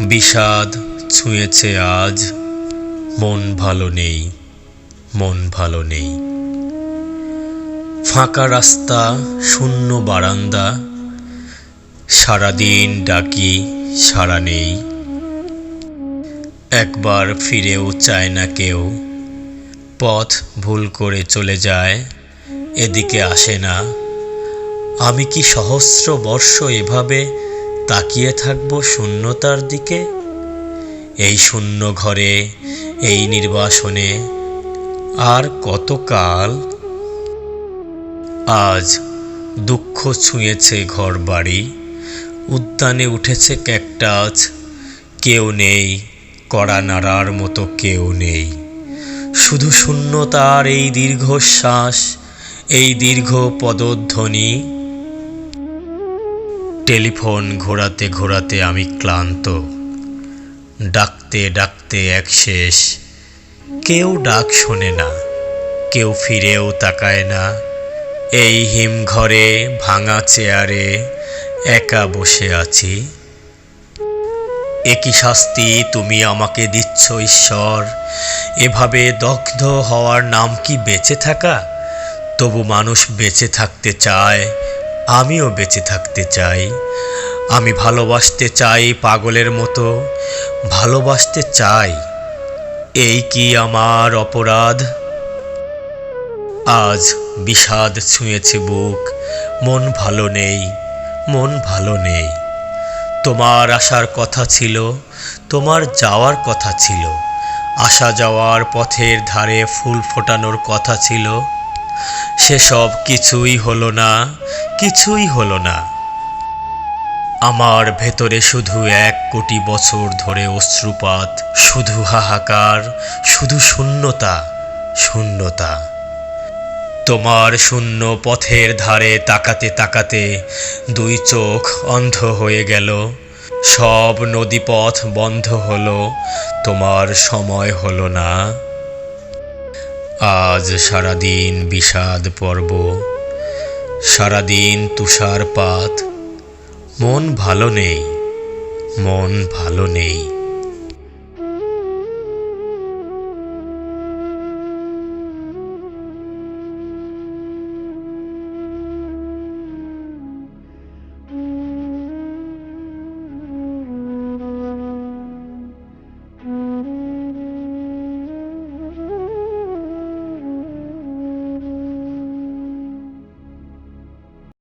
বিষাদ ছুঁয়েছে আজ। মন ভালো নেই, মন ভালো নেই। ফাঁকা রাস্তা, শূন্য বারান্দা। সারাদিন ডাকি, সারা নেই। একবার ফিরেও চায় না কেউ। পথ ভুল করে চলে যায়, এদিকে আসে না। আমি কি সহস্র বর্ষ এভাবে তাকিয়ে থাকব শূন্যতার দিকে। এই শূন্য ঘরে, এই নির্বাসনে আর কতকাল? আজ দুঃখ ছুঁয়েছে ঘর বাড়ি উদ্যানে উঠেছে ক্যাকটাস, কেউ নেই, কড়া নাড়ার মতো কেউ নেই। শুধু শূন্যতার এই দীর্ঘশ্বাস, এই দীর্ঘ পদধ্বনি টেলিফোন ঘোরাতে ঘোরাতে আমি ক্লান্ত। ডাকতে ডাকতে এক শেষ। কেউ ডাক শোনে না, কেউ ফিরেও তাকায় না। এই হিমঘরে ভাঙা চেয়ারে একা বসে আছি। একই শাস্তি তুমি আমাকে দিচ্ছ, ঈশ্বর। এভাবে দগ্ধ হওয়ার নাম কি বেঁচে থাকা? তবু মানুষ বেঁচে থাকতে চায় আমিও বেঁচে থাকতে চাই। আমি ভালোবাসতে চাই পাগলের মতো। ভালোবাসতে চাই। এই কি আমার অপরাধ? আজ বিষাদ ছুঁয়েছে বুক। মন ভালো নেই, মন ভালো নেই। তোমার আসার কথা ছিল, তোমার যাওয়ার কথা ছিল। আসা যাওয়ার পথের ধারে ফুল ফোটানোর কথা ছিল। সেসব কিছুই হলো না। কিছুই হলো না। আমার ভেতরে শুধু এক কোটি বছর ধরে অশ্রুপাত, শুধু হাহাকার, শুধু শূন্যতা শূন্যতা। তোমার শূন্য পথের ধারে তাকাতে তাকাতে দুই চোখ অন্ধ হয়ে গেল। সব নদীপথ বন্ধ হলো, তোমার সময় হলো না। আজ সারাদিন বিষাদ পর্ব। সারাদিন তুষারপাত। মন ভালো নেই মন ভালো নেই।